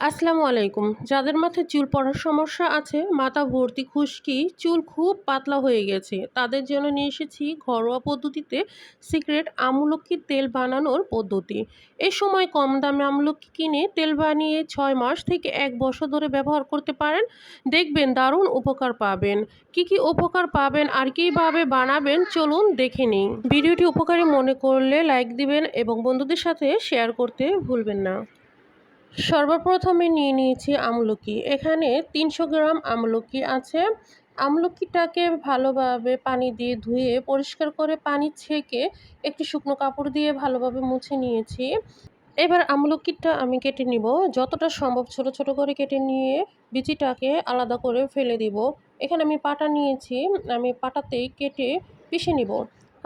আসসালামু আলাইকুম। যাদের মাথায় চুল পড়ার সমস্যা আছে, মাথা ভর্তি, খুশকি, চুল খুব পাতলা হয়ে গেছে। তাদের জন্য নিয়ে এসেছি ঘরোয়া পদ্ধতিতে সিক্রেট আমলকির তেল বানানোর পদ্ধতি। এই সময় কম দামে আমলকি কিনে তেল বানিয়ে ছয় মাস থেকে এক বছর ধরে ব্যবহার করতে পারেন। দেখবেন দারুণ উপকার পাবেন। কি কি উপকার পাবেন আর কীভাবে বানাবেন চলুন দেখে নিই। ভিডিওটি উপকারী মনে করলে লাইক দিবেন এবং বন্ধুদের সাথে শেয়ার করতে ভুলবেন না। সর্বপ্রথমে নিয়ে নিয়েছি আমলকি। এখানে তিনশো গ্রাম আমলকি আছে। আমলকিটাকে ভালোভাবে পানি দিয়ে ধুয়ে, পরিষ্কার করে পানি ছেঁকে একটি শুকনো কাপড় দিয়ে ভালোভাবে মুছে নিয়েছি। এবার আমলকিটা আমি কেটে নিব। যতটা সম্ভব ছোট ছোট করে কেটে নিয়ে বিচিটাকে আলাদা করে ফেলে দিব। এখানে আমি পাটা নিয়েছি। আমি পাটাতেই কেটে পিষে নিব।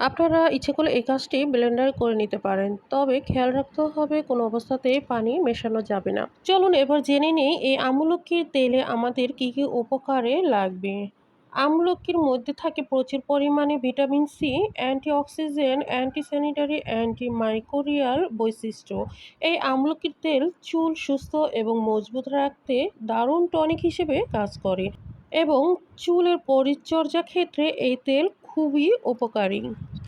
আপনারা ইচ্ছে করলে এই কাজটি ব্লেন্ডার করে নিতে পারেন, তবে খেয়াল রাখতে হবে কোনো অবস্থাতেই পানি মেশানো যাবে না। চলুন এবার জেনে নেই এই আমলকির তেলে আমাদের কি কি উপকারে লাগবে। আমলকির মধ্যে থাকে প্রচুর পরিমাণে vitamin C anti antioxidant antisanitary, antimicrobial বৈশিষ্ট্য। এই আমলকির তেল চুল সুস্থ এবং মজবুত রাখতে দারুণ টনিক হিসেবে কাজ করে এবং চুলের পরিচর্যা ক্ষেত্রে এই তেল খুবই উপকারী।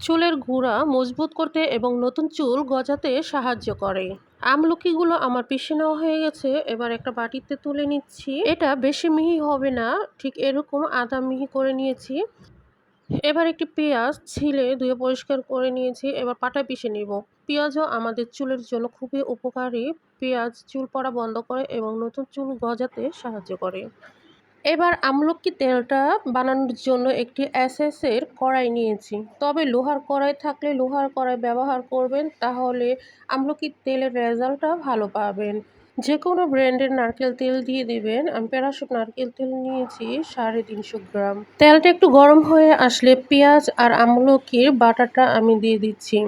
চুলের গুঁড়া মজবুত করতে এবং নতুন চুল গজাতে সাহায্য করে। আমলকিগুলো আমার পিষে নেওয়া হয়ে গেছে, এবার একটা বাটিতে তুলে নিচ্ছি। এটা বেশি মিহি হবে না, ঠিক এরকম আদা মিহি করে নিয়েছি। এবার একটি পেঁয়াজ ছিলে ধুয়ে পরিষ্কার করে নিয়েছি, এবার পাটায় পিষে নিব। পেঁয়াজও আমাদের চুলের জন্য খুবই উপকারী। পেঁয়াজ চুল পড়া বন্ধ করে এবং নতুন চুল গজাতে সাহায্য করে। এবার আমলকি তেলটা বানানোর জন্য একটি এসএসের কড়াই নিয়েছি। তবে লোহার কড়াই থাকলে লোহার কড়াই ব্যবহার করবেন, তাহলে আমলকি তেলের রেজাল্টটা ভালো পাবেন। যে কোনো ব্র্যান্ডের নারকেল তেল দিয়ে দিবেন। আমি প্যারাশুট নারকেল তেল নিয়েছি, সাড়ে তিনশো গ্রাম। তেলটা একটু গরম হয়ে আসলে পেঁয়াজ আর আমলকির বাটাটা আমি দিয়ে দিচ্ছি।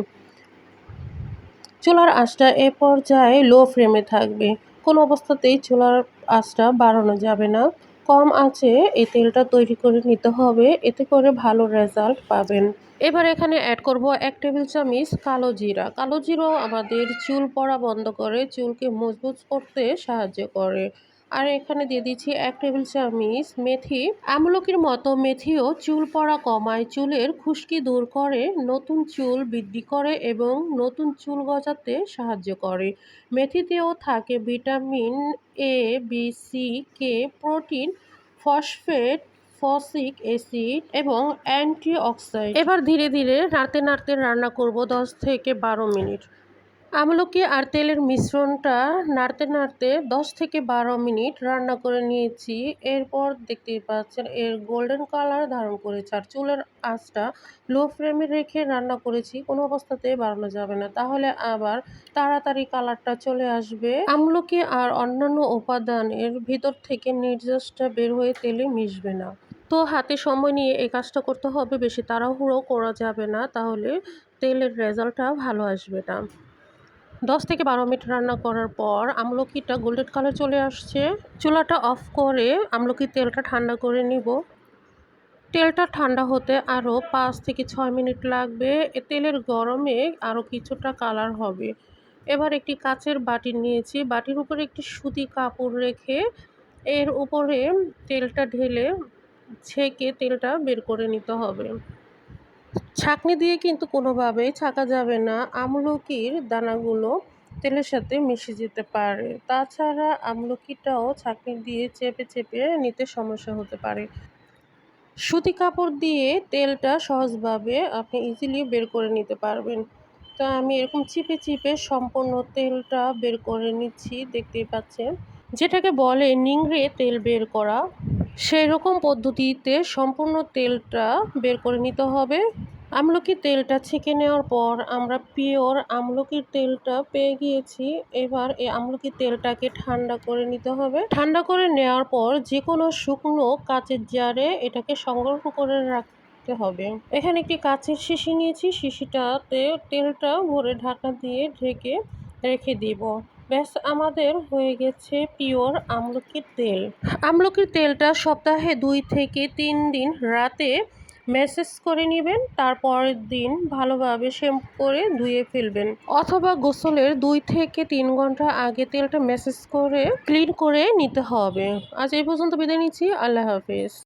চুলার আঁচটা এ পর্যায়ে লো ফ্লেমে থাকবে। কোনো অবস্থাতেই চুলার আঁচটা বাড়ানো যাবে না। কম আছে, এই তেলটা তৈরি করে নিতে হবে, এতে করে ভালো রেজাল্ট পাবেন। এবার এখানে অ্যাড করব এক টেবিল চামচ কালো জিরা। কালো জিরাও আমাদের চুল পড়া বন্ধ করে, চুলকে মজবুত করতে সাহায্য করে। আর এখানে দিয়ে দিচ্ছি এক টেবিল চামচ মেথি। আমলকির মতো মেথিও চুল পড়া কমায়, চুলের খুশকি দূর করে, নতুন চুল বৃদ্ধি করে এবং নতুন চুল গজাতে সাহায্য করে। মেথিতেও থাকে vitamin A B C K protein, phosphate, folic acid এবং অ্যান্টিঅক্সাইড এবার ধীরে ধীরে নাড়তে নাড়তে রান্না করব দশ থেকে বারো মিনিট। আমলকি আর তেলের মিশ্রণটা নাড়তে নাড়তে দশ থেকে বারো মিনিট রান্না করে নিয়েছি। এরপর দেখতেই পাচ্ছেন এর গোল্ডেন কালার ধারণ করেছে আর চুলের আঁচটা লো ফ্লেমে রেখে রান্না করেছি। কোনো অবস্থাতে বাড়ানো যাবে না। তাহলে আবার তাড়াতাড়ি কালারটা চলে আসবে। আমলকি আর অন্যান্য উপাদানের ভিতর থেকে নির্যাসটা বের হয়ে তেলে মিশবে না। তো হাতে সময় নিয়ে এই কাজটা করতে হবে। বেশি তাড়াহুড়ো করা যাবে না। তাহলে তেলের রেজাল্টটা ভালো আসবে না। দশ থেকে বারো মিনিট রান্না করার পর আমলকিটা গোল্ডেন কালার চলে আসছে। চুলাটা অফ করে আমলকির তেলটা ঠান্ডা করে নিব। তেলটা ঠান্ডা হতে আরও পাঁচ থেকে ছয় মিনিট লাগবে। এ তেলের গরমে আরও কিছুটা কালার হবে। এবার একটি কাচের বাটি নিয়েছি। বাটির উপরে একটি সুতি কাপড় রেখে এর উপরে তেলটা ঢেলে ছেঁকে তেলটা বের করে নিতে হবে। ছাঁকনি দিয়ে কিন্তু কোনোভাবেই ছাকা যাবে না। আমলকির দানাগুলো তেলের সাথে মিশে যেতে পারে। তাছাড়া আমলকিটাও ছাঁকনি দিয়ে চেপে চেপে নিতে সমস্যা হতে পারে। সুতি কাপড় দিয়ে তেলটা সহজভাবে আপনি ইজিলি বের করে নিতে পারবেন। তো আমি এরকম চিপে চিপে সম্পূর্ণ তেলটা বের করে নিচ্ছি, দেখতেই পাচ্ছেন। যেটাকে বলে নিংড়ে তেল বের করা। সেই রকম পদ্ধতিতে সম্পূর্ণ তেলটা বের করে নিতে হবে। আমলকির তেলটা ছেঁকে নেওয়ার পর আমরা পিওর আমলকির তেলটা পেয়ে গিয়েছি। এবার এই আমলকির তেলটাকে ঠান্ডা করে নিতে হবে। ঠান্ডা করে নেওয়ার পর যে কোনো শুকনো কাঁচের জারে এটাকে সংগ্রহ করে রাখতে হবে। এখানে একটি কাঁচের শিশি নিয়েছি। শিশিটাতে তেলটা ভরে ঢাকা দিয়ে ঢেকে রেখে দিব। ব্যাস, আমাদের হয়ে গেছে পিওর আমলকির তেল। আমলকির তেলটা সপ্তাহে দুই থেকে তিন দিন রাতে ম্যাসেজ করে নেবেন তারপরের দিন ভালোভাবে শ্যাম্পু করে ধুয়ে ফেলবেন। অথবা গোসলের দুই থেকে তিন ঘণ্টা আগে তেলটা ম্যাসেজ করে ক্লিন করে নিতে হবে। আজ এই পর্যন্ত বিদায় নিচ্ছি, আল্লাহ হাফিজ।